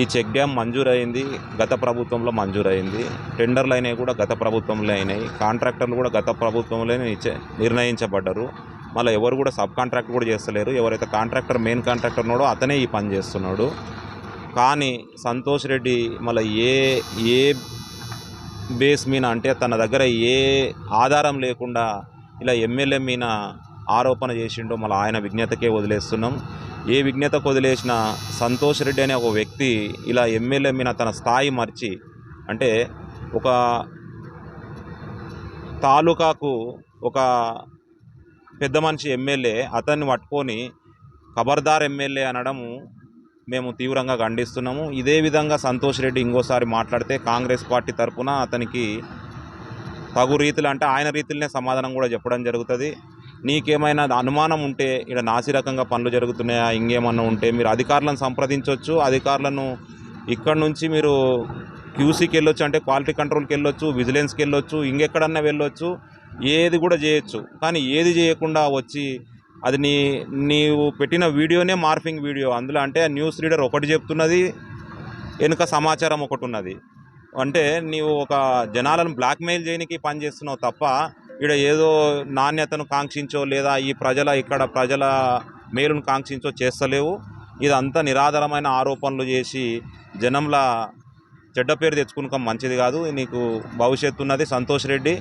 ఈ check dam మంజూరైంది గత ప్రభుత్వంలో మంజూరైంది టెండర్లు అయినవి కూడా గత ప్రభుత్వంలో అయినాయి. కాంట్రాక్టర్లు కూడా గత ప్రభుత్వంలోనే నిర్ణయించబడ్డారు. మళ్ళీ ఎవరు కూడా సబ్ కాంట్రాక్ట్ కూడా చేస్తలేరు. ఎవరైతే కాంట్రాక్టర్ మెయిన్ కాంట్రాక్టర్ ఉన్నాడో అతనే ఈ పని చేస్తున్నాడు. కానీ సంతోష్ రెడ్డి మళ్ళీ ఏ ఏ బేస్ మీన అంటే తన దగ్గర ఏ ఆధారం లేకుండా ఇలా ఎమ్మెల్యే మీన ఆరోపణ చేసిండో మళ్ళీ ఆయన విజ్ఞతకే వదిలేస్తున్నాం. ఏ విజ్ఞత కొదిలేసిన సంతోష్ రెడ్డి అనే ఒక వ్యక్తి ఇలా ఎమ్మెల్యే మీద తన స్థాయి మర్చి అంటే ఒక తాలూకాకు ఒక పెద్ద మనిషి ఎమ్మెల్యే అతన్ని పట్టుకొని ఖబర్దార్ ఎమ్మెల్యే అనడము మేము తీవ్రంగా ఖండిస్తున్నాము. ఇదే విధంగా సంతోష్ రెడ్డి ఇంకోసారి మాట్లాడితే కాంగ్రెస్ పార్టీ తరఫున అతనికి తగు రీతిలో అంటే ఆయన రీతిలోనే సమాధానం కూడా చెప్పడం జరుగుతుంది. నీకేమైనా అనుమానం ఉంటే ఇక్కడ నాసిరకంగా పనులు జరుగుతున్నాయా ఇంకేమన్నా ఉంటే మీరు అధికారులను సంప్రదించవచ్చు అధికారులను ఇక్కడ నుంచి మీరు క్యూసీకి వెళ్ళొచ్చు అంటే క్వాలిటీ కంట్రోల్కి వెళ్ళొచ్చు విజిలెన్స్కి వెళ్ళొచ్చు ఇంకెక్కడన్నా వెళ్ళొచ్చు ఏది కూడా చేయొచ్చు. కానీ ఏది చేయకుండా వచ్చి అది నీ నీవు పెట్టిన వీడియోనే మార్ఫింగ్ వీడియో. అందులో అంటే న్యూస్ రీడర్ ఒకటి చెప్తున్నది వెనుక సమాచారం ఒకటి ఉన్నది. అంటే నీవు ఒక జనాలను బ్లాక్మెయిల్ చేయడానికి పని చేస్తున్నావు తప్ప ఇక్కడ ఏదో నాణ్యతను కాంక్షించో లేదా ఈ ప్రజల ఇక్కడ ప్రజల మేలును కాంక్షించో చేస్తలేవు. ఇదంతా నిరాధారమైన ఆరోపణలు చేసి జనంలా చెడ్డ పేరు తెచ్చుకునక మంచిది కాదు. నీకు భవిష్యత్తు ఉన్నది సంతోష్ రెడ్డి.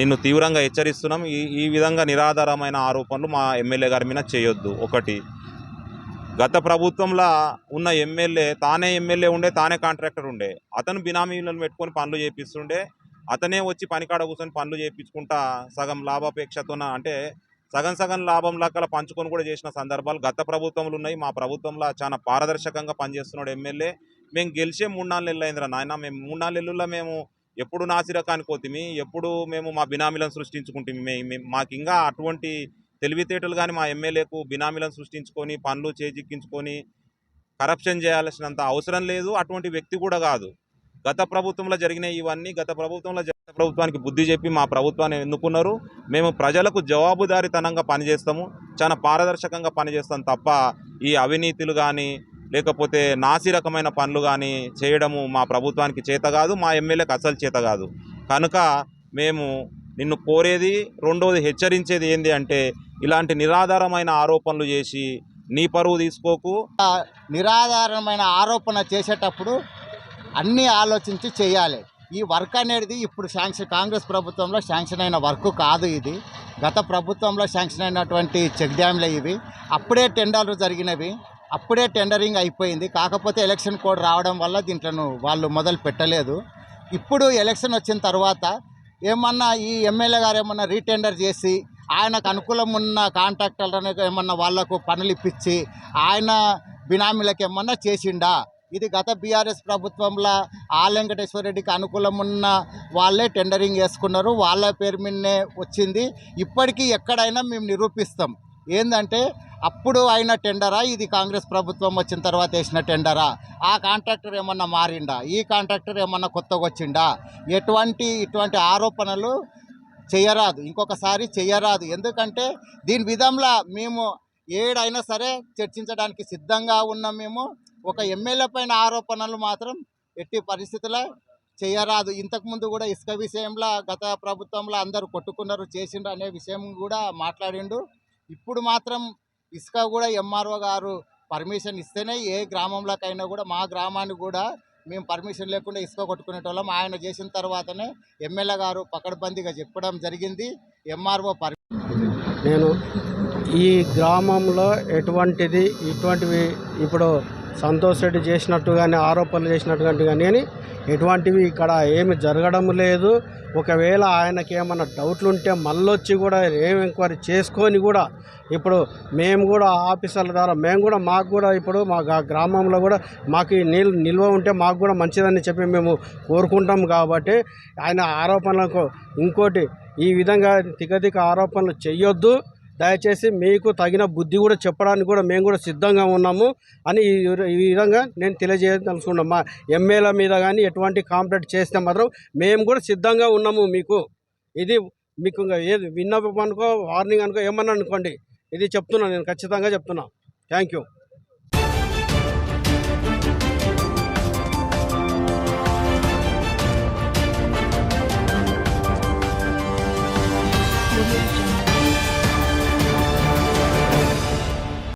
నిన్ను తీవ్రంగా హెచ్చరిస్తున్నాం. ఈ ఈ విధంగా నిరాధారమైన ఆరోపణలు మా ఎమ్మెల్యే గారి మీద చేయొద్దు. ఒకటి గత ప్రభుత్వంలో ఉన్న ఎమ్మెల్యే తానే ఎమ్మెల్యే ఉండే తానే కాంట్రాక్టర్ ఉండే. అతను బినామీలను పెట్టుకొని పనులు చేపిస్తుండే. అతనే వచ్చి పనికాడ కూర్చొని పనులు చేయించుకుంటా సగం లాభాపేక్షతోన అంటే సగం సగం లాభం లెక్కల పంచుకొని కూడా చేసిన సందర్భాలు గత ప్రభుత్వంలో ఉన్నాయి. మా ప్రభుత్వంలో చాలా పారదర్శకంగా పనిచేస్తున్నాడు ఎమ్మెల్యే. మేము గెలిచే మూడు నాలుగు నెలలు అయిందిరా నాయన. మేము మూడు నాలుగు నెలల్లో మేము ఎప్పుడు నాసిరకానికి పోతిమి ఎప్పుడు మేము మా బినామీలను సృష్టించుకుంటాము. మేము మాకు ఇంకా అటువంటి తెలివితేటలు కానీ మా ఎమ్మెల్యేకు బినామీలను సృష్టించుకొని పనులు చేజిక్కించుకొని కరప్షన్ చేయాల్సినంత అవసరం లేదు. అటువంటి వ్యక్తి కూడా కాదు. గత ప్రభుత్వంలో జరిగిన ఇవన్నీ గత ప్రభుత్వంలో గత ప్రభుత్వానికి బుద్ధి చెప్పి మా ప్రభుత్వాన్ని ఎన్నుకున్నారు. మేము ప్రజలకు జవాబుదారీతనంగా పనిచేస్తాము. చాలా పారదర్శకంగా పనిచేస్తాం తప్ప ఈ అవినీతులు కానీ లేకపోతే నాసి రకమైన పనులు కానీ చేయడము మా ప్రభుత్వానికి చేత కాదు మా ఎమ్మెల్యేకి అసలు చేత కాదు. కనుక మేము నిన్ను కోరేది రెండోది హెచ్చరించేది ఏంది అంటే ఇలాంటి నిరాధారమైన ఆరోపణలు చేసి నీ పరువు తీసుకోకు. నిరాధారమైన ఆరోపణ చేసేటప్పుడు అన్నీ ఆలోచించి చేయాలి. ఈ వర్క్ అనేది ఇప్పుడు శాంక్షన్ కాంగ్రెస్ ప్రభుత్వంలో శాంక్షన్ అయిన వర్క్ కాదు ఇది. గత ప్రభుత్వంలో శాంక్షన్ అయినటువంటి చెక్ డ్యామ్లే ఇవి. అప్పుడే టెండర్లు జరిగినవి. అప్పుడే టెండరింగ్ అయిపోయింది. కాకపోతే ఎలక్షన్ కోడ్ రావడం వల్ల దీంట్లో వాళ్ళు మొదలు పెట్టలేదు. ఇప్పుడు ఎలక్షన్ వచ్చిన తర్వాత ఏమన్నా ఈ ఎమ్మెల్యే గారు ఏమన్నా రీటెండర్ చేసి ఆయనకు అనుకూలం ఉన్న కాంట్రాక్టర్లను ఏమన్నా వాళ్ళకు పనులు ఇప్పించి ఆయన బినామీలకు ఏమన్నా చేసిండా? ఇది గత బీఆర్ఎస్ ప్రభుత్వంలో ఆ అనుకూలం ఉన్న వాళ్ళే టెండరింగ్ చేసుకున్నారు వాళ్ళ పేరు మీదనే వచ్చింది. ఇప్పటికీ ఎక్కడైనా మేము నిరూపిస్తాం. ఏంటంటే అప్పుడు అయిన టెండరా ఇది కాంగ్రెస్ ప్రభుత్వం వచ్చిన తర్వాత వేసిన టెండరా? ఆ కాంట్రాక్టర్ ఏమన్నా మారిండా? ఈ కాంట్రాక్టర్ ఏమన్నా కొత్తగా వచ్చిండా? ఎటువంటి ఇటువంటి ఆరోపణలు చేయరాదు. ఇంకొకసారి చేయరాదు. ఎందుకంటే దీని విధంలో మేము ఏడైనా సరే చర్చించడానికి సిద్ధంగా ఉన్నాం మేము. ఒక ఎమ్మెల్యే పైన ఆరోపణలు మాత్రం ఎట్టి పరిస్థితుల్లో చేయరాదు. ఇంతకుముందు కూడా ఇసుక విషయంలో గత ప్రభుత్వంలో అందరూ కొట్టుకున్నారు చేసిండ్రు అనే విషయం కూడా మాట్లాడిండు. ఇప్పుడు మాత్రం ఇసుక కూడా ఎంఆర్ఓ గారు పర్మిషన్ ఇస్తేనే ఏ గ్రామంలోకైనా కూడా మా గ్రామానికి కూడా మేము పర్మిషన్ లేకుండా ఇసుక కొట్టుకునేటోళ్ళం. ఆయన చేసిన తర్వాతనే ఎమ్మెల్యే గారు పకడ్బందీగా చెప్పడం జరిగింది. ఎంఆర్ఓ పర్మి నేను ఈ గ్రామంలో ఎటువంటిది ఇటువంటివి ఇప్పుడు సంతోష్ రెడ్డి చేసినట్టు కానీ ఆరోపణలు చేసినట్టు కానీ ఎటువంటివి ఇక్కడ ఏమి జరగడం లేదు. ఒకవేళ ఆయనకి ఏమైనా డౌట్లు ఉంటే మళ్ళొచ్చి కూడా ఏం ఎంక్వైరీ చేసుకొని కూడా ఇప్పుడు మేము కూడా ఆఫీసర్ల ద్వారా మేము కూడా మాకు కూడా ఇప్పుడు మా గ్రామంలో కూడా మాకు నీళ్ళు నిల్వ ఉంటే మాకు కూడా మంచిదని చెప్పి మేము కోరుకుంటాం కాబట్టి ఆయన ఆరోపణలకు ఇంకోటి ఈ విధంగా తికతిక ఆరోపణలు చేయొద్దు దయచేసి మీకు తగిన బుద్ధి కూడా చెప్పడానికి కూడా మేము కూడా సిద్ధంగా ఉన్నాము అని ఈ ఈ విధంగా నేను తెలియజేయదలుచుకున్నాం మా ఎమ్మెల్యే మీద కానీ ఎటువంటి కాంప్లైంట్ చేస్తే మాత్రం మేము కూడా సిద్ధంగా ఉన్నాము మీకు. ఇది మీకు ఇంకా ఏది విన్నపం అనుకో వార్నింగ్ అనుకో ఏమన్నా అనుకోండి. ఇది చెప్తున్నాను నేను ఖచ్చితంగా చెప్తున్నాను థ్యాంక్ యూ.